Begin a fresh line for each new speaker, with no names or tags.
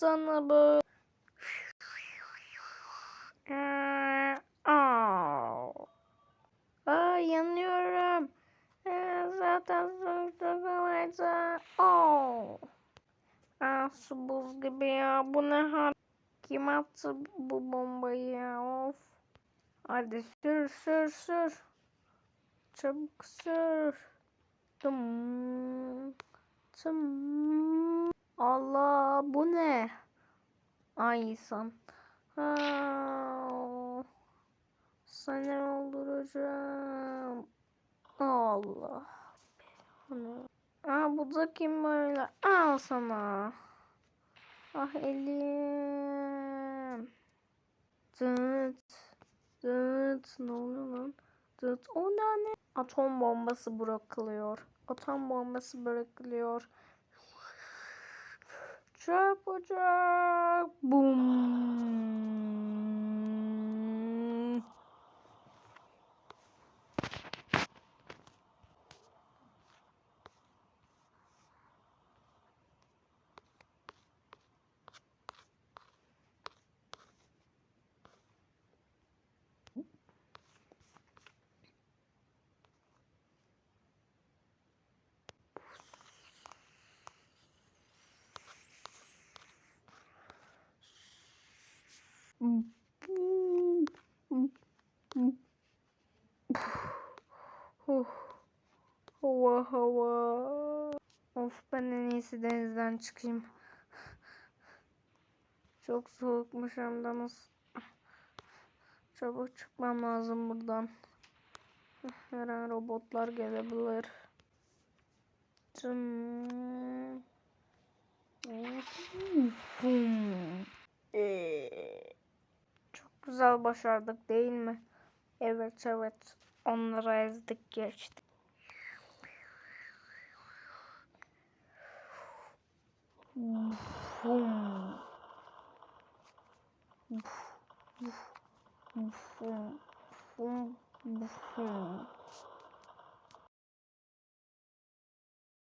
sana böyle. Ee. Aa, yanıyorum. Ee, zaten sonuçta kamayacağım. Oh. Aa, su buz gibi ya. Bu ne hal? Kim attı bu bombayı ya? Of. Hadi sür sür sür. Çabuk sür. Tım. Tım. Allah bu ne? Ay insan. Seni öldüreceğim. Allah. Aa bu da kim böyle? Al sana. Ah elim. Dıt. Dıt. Ne oluyor lan? Dıt. O ne? Atom bombası bırakılıyor. Atom bombası bırakılıyor. Çarpacak. Bum. Hava hava. Of ben en iyisi denizden çıkayım. Çok soğukmuş hem de. Çabuk çıkmam lazım buradan. Her an robotlar gelebilir. Tım. Bum. Ee, Çok güzel başardık değil mi? Evet evet. Onları ezdik geçtik.